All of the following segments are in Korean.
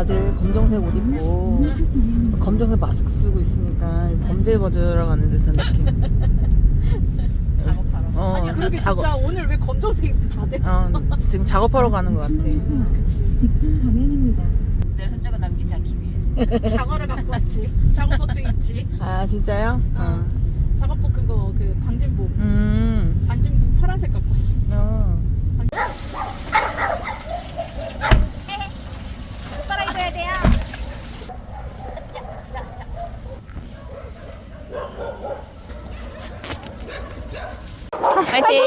다들 검정색 옷 입고 검정색 마스크 쓰고 있으니까 범죄 버즈러 가는 듯한 느낌. 작업하러. 어, 아니 그러게 작업. 진짜 오늘 왜 검정색이 다들? 어, 지금 작업하러 가는 것 같아. 직진 방향입니다. 내 흔적을 남기지 않기 위해. 작업을 갖고 왔지. 작업복도 있지. 아 진짜요? 어. 작업복 그거 그 방진복. 음. 방진복 파란색 갖고 왔어. 어. 따라 입어야 돼요. 파이팅!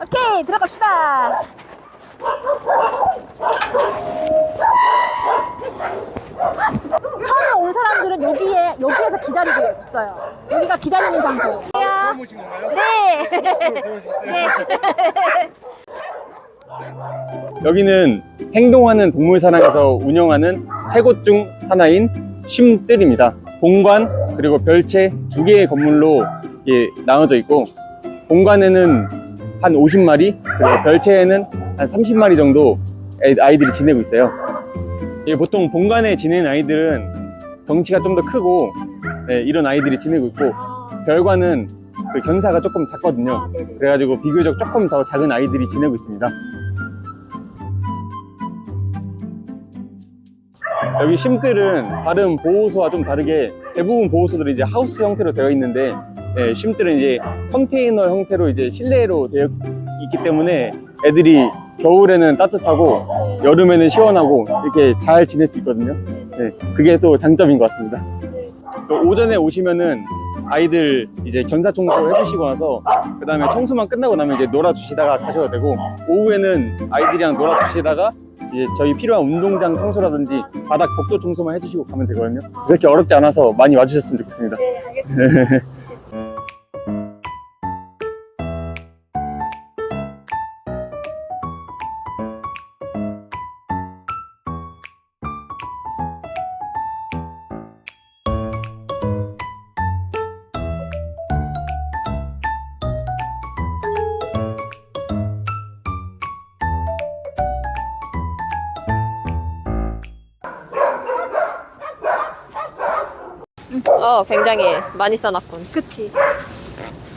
오케이 들어갑시다. 처음에 온 사람들은 여기에 여기에서 기다리고 있어요. 여기가 기다리는 장소. 처음 오신 건가요? 네. 네. 여기는 행동하는 동물사랑에서 운영하는 세 곳 중 하나인 쉼뜰입니다. 본관 그리고 별채 두 개의 건물로 예, 나눠져 있고 본관에는 한 50마리 그리고 별채에는 한 30마리 정도 애- 아이들이 지내고 있어요. 예, 보통 본관에 지내는 아이들은 덩치가 좀 더 크고 예, 이런 아이들이 지내고 있고 별관은 그 견사가 조금 작거든요. 그래가지고 비교적 조금 더 작은 아이들이 지내고 있습니다. 여기 쉼들은 다른 보호소와 좀 다르게 대부분 보호소들이 이제 하우스 형태로 되어 있는데 예, 쉼들은 이제 컨테이너 형태로 이제 실내로 되어 있기 때문에 애들이 겨울에는 따뜻하고 여름에는 시원하고 이렇게 잘 지낼 수 있거든요. 네, 그게 또 장점인 것 같습니다. 또 오전에 오시면은 아이들 이제 견사 청소 해주시고 나서 그 다음에 청소만 끝나고 나면 이제 놀아주시다가 가셔도 되고 오후에는 아이들이랑 놀아주시다가 이제 저희 필요한 운동장 청소라든지 바닥 복도 청소만 해주시고 가면 되거든요. 그렇게 어렵지 않아서 많이 와주셨으면 좋겠습니다. 네, 알겠습니다. 어, 굉장히 많이 써놨군. 그치.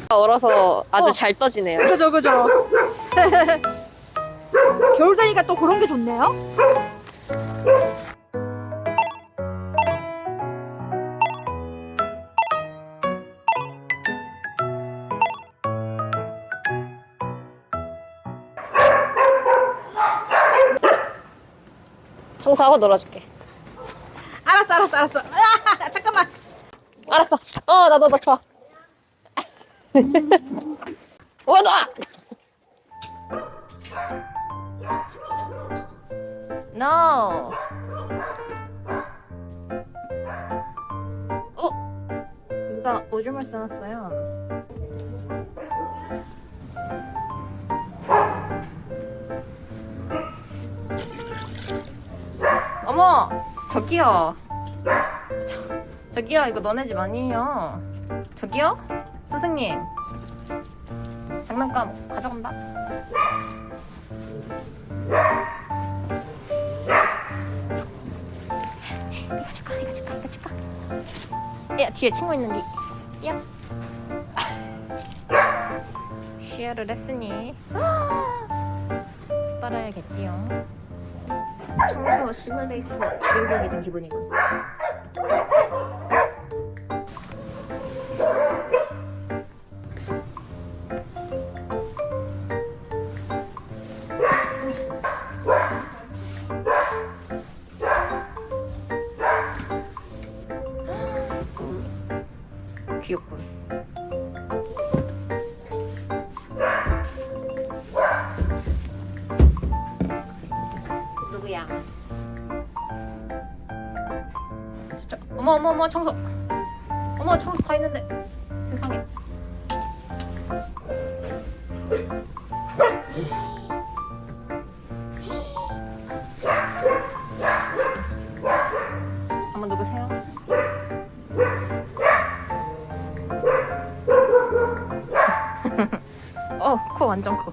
얼어서 아주 어. 잘 떠지네요. 그죠 그죠. 겨울 되니까 또 그런 게 좋네요. 청소하고 놀아줄게. 알았어 알았어 알았어. 아, 잠깐만. 알았어. 어, 나도 너 좋아. 와, 놔! No. 어? 누가 오줌을 써놨어요? 어머! 저기요. 저, 저기요, 이거 너네 집 아니에요. 저기요? 선생님. 장난감 가져간다. 이거 줄까? 이거 줄까? 이거 줄까? 야, 뒤에 친구 있는데. 야. 시야를 했으니 빨아야겠지요. 청소 시뮬레이터 주인공이 된 기분이군. 어머 어머 어머 청소. 어머 청소 다 했는데 세상에. 어머 누구세요? 어, 코 완전 커.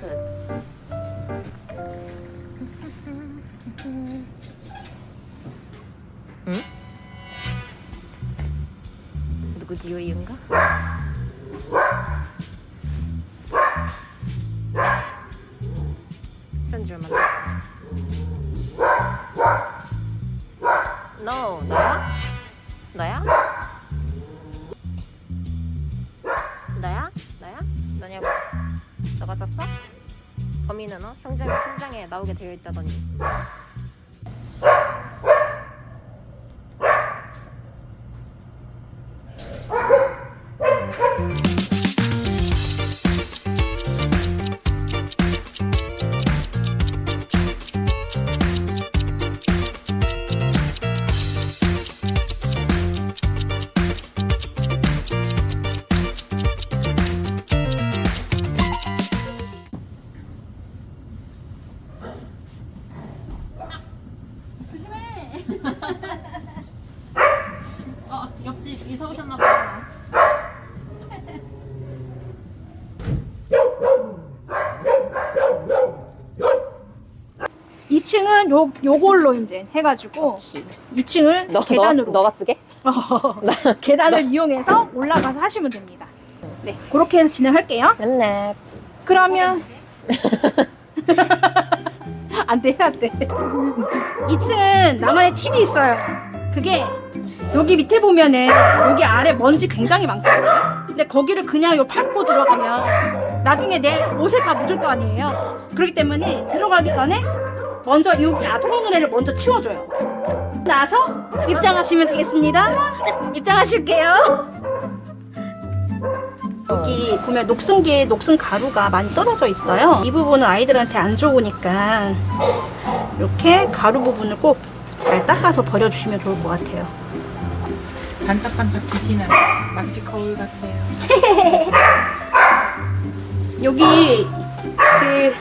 깨끗. 응? 누구지? 산지 얼마 너 너야? 너야? 너야? 썼어? 범인은 어? 현장, 현장에 나오게 되어 있다더니 2층은 요 요걸로 이제 해가지고 2층을 너, 계단으로 너가, 너가 쓰게? 계단을 이용해서 올라가서 하시면 됩니다. 네, 그렇게 해서 진행할게요. 네 그러면 안 돼, 안 돼. 2층은 나만의 팁이 있어요. 그게 여기 밑에 보면은 여기 아래 먼지 굉장히 많거든요. 근데 거기를 그냥 요 밟고 들어가면 나중에 내 옷에 다 묻을 거 아니에요. 그렇기 때문에 들어가기 전에 먼저 여기 아토모노레를 먼저 치워줘요. 나서 입장하시면 되겠습니다. 입장하실게요. 여기 보면 녹슨기에 녹슨 가루가 많이 떨어져 있어요. 이 부분은 아이들한테 안 좋으니까 이렇게 가루 부분을 꼭 잘 닦아서 버려주시면 좋을 것 같아요. 반짝반짝 빛이는 마치 거울 같아요. 여기 그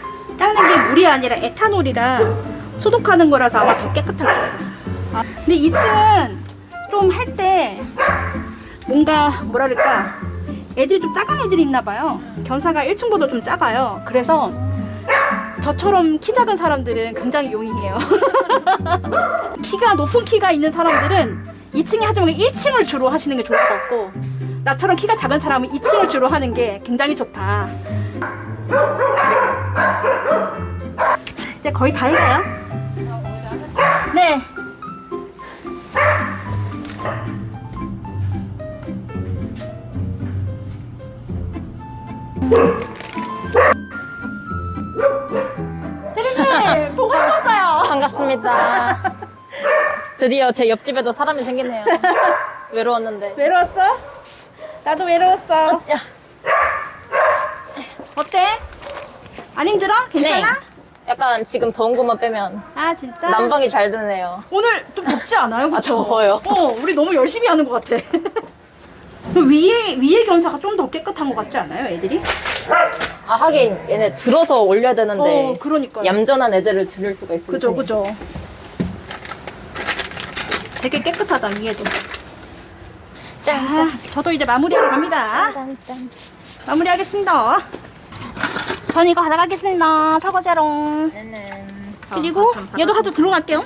닦는 게 물이 아니라 에탄올이라 소독하는 거라서 아마 더 깨끗할 거예요. 근데 2층은 좀 할 때 뭔가 뭐랄까 애들이 좀 작은 애들이 있나 봐요. 견사가 1층보다 좀 작아요. 그래서 저처럼 키 작은 사람들은 굉장히 용이해요. 키가 높은 키가 있는 사람들은 2층에 하지 말고 1층을 주로 하시는 게 좋을 것 같고 나처럼 키가 작은 사람은 2층을 주로 하는 게 굉장히 좋다. 이제 거의 다 해가요? 네. 대리님 보고 싶었어요. 반갑습니다 드디어 제 옆집에도 사람이 생겼네요 외로웠는데 외로웠어? 나도 외로웠어. 자, 어때? 안 힘들어? 괜찮아? 네. 약간 지금 더운 것만 빼면 아 진짜? 난방이 잘 되네요 오늘 좀 덥지 않아요? 그쵸? 아, 더워요. 어, 우리 너무 열심히 하는 것 같아. 그럼 위에 위에 견사가 좀 더 깨끗한 것 같지 않아요, 애들이? 아 하긴 얘네 들어서 올려야 되는데 어, 그러니까. 얌전한 애들을 들을 수가 있으니까 그죠, 그죠. 되게 깨끗하다 위에도. 자, 저도 이제 마무리하러 갑니다. 마무리하겠습니다. 전 이거 가져가겠습니다. 설거지하러. 네네 그리고 얘도 하도 들어갈게요.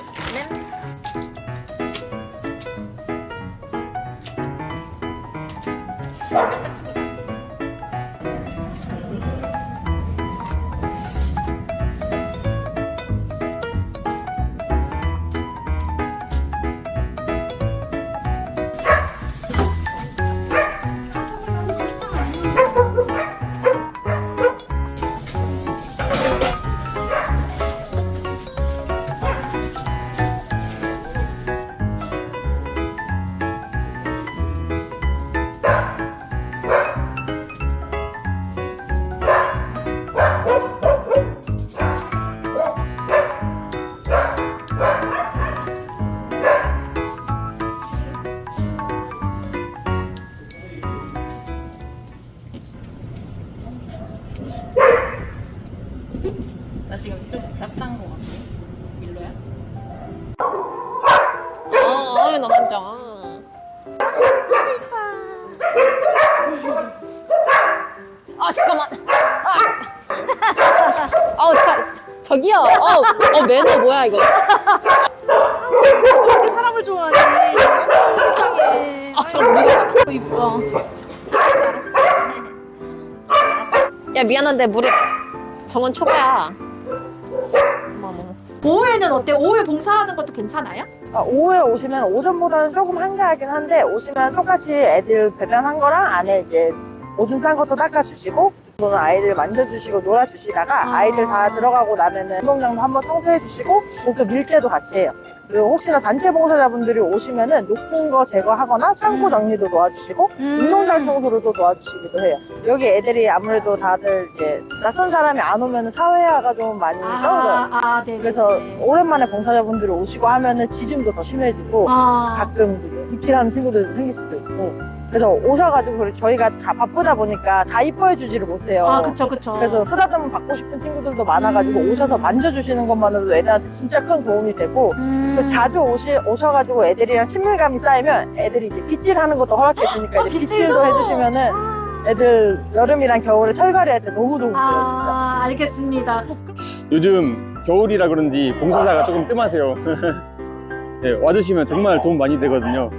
어, 어 매너 뭐야 이거? 이렇게 사람을 좋아하니 세상에 아, 저 무려. 이뻐 야 미안한데 무릎. 정원 초과야. 오후에는 어때? 오후에 봉사하는 것도 괜찮아요? 아, 오후에 오시면 오전보다는 조금 한가하긴 한데 오시면 똑같이 애들 배변한 거랑 안에 이제 오줌 싼 것도 닦아주시고 또는 아이들 만져주시고 놀아주시다가 아. 아이들 다 들어가고 나면은 운동장도 한번 청소해주시고 목표 밀제도 같이 해요. 그리고 혹시나 단체 봉사자분들이 오시면은 녹슨 거 제거하거나 창고 정리도 도와주시고 운동장 청소로도 도와주시기도 해요. 여기 애들이 아무래도 다들 이제 낯선 사람이 안 오면 사회화가 좀 많이 떨어져요. 아, 네. 그래서 오랜만에 봉사자분들이 오시고 하면은 지짐도 더 심해지고 아, 가끔 이제 이피라는 친구들도 생길 수도 있고 그래서 오셔가지고 저희가 다 바쁘다 보니까 다 이뻐해 주지를 못해요. 아, 그쵸, 그쵸. 그래서 쓰다듬 받고 싶은 친구들도 많아가지고 음. 오셔서 만져주시는 것만으로도 애들한테 진짜 큰 도움이 되고 음. 또 자주 오시, 오셔가지고 애들이랑 친밀감이 쌓이면 애들이 이제 빗질하는 것도 허락해 주니까 아, 이제 빗질도? 빗질도 해주시면은 애들 여름이랑 겨울에 털갈이 할 때 너무 도움이 돼요 진짜. 아, 알겠습니다. 요즘 겨울이라 그런지 봉사자가 조금 뜸하세요. 네, 와주시면 정말 도움 많이 되거든요.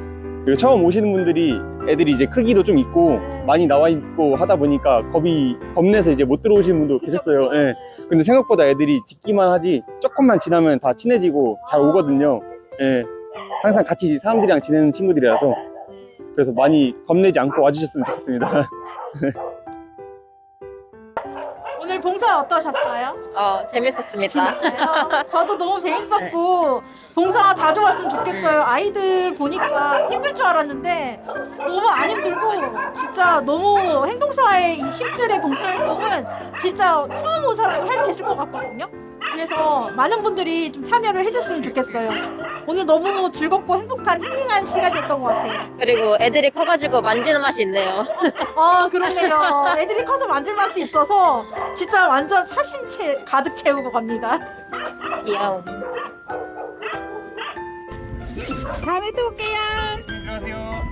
그리고 처음 오시는 분들이 애들이 이제 크기도 좀 있고 많이 나와 있고 하다 보니까 겁이 겁내서 이제 못 들어오시는 분도 계셨어요. 예. 근데 생각보다 애들이 짖기만 하지 조금만 지나면 다 친해지고 잘 오거든요. 예. 항상 같이 사람들이랑 지내는 친구들이라서 그래서 많이 겁내지 않고 와주셨으면 좋겠습니다. 오늘 봉사 어떠셨어요? 어 재밌었습니다. 저도 너무 재밌었고 봉사 자주 왔으면 좋겠어요. 아이들 보니까 힘들 줄 알았는데 너무 안 힘들고 진짜 너무 행동사의 이 10들의 봉사활동은 진짜 처음 온 사람이 할 수 있을 것 같거든요. 그래서 많은 분들이 좀 참여를 해줬으면 좋겠어요. 오늘 너무 즐겁고 행복한 힐링한 시간이었던 것 같아요. 그리고 애들이 커가지고 만지는 맛이 있네요. 아 그렇네요. 애들이 커서 만질 맛이 있어서 진짜 완전 사심채 가득 채우고 갑니다. 귀여운. 다음에 또 올게요. 안녕하세요.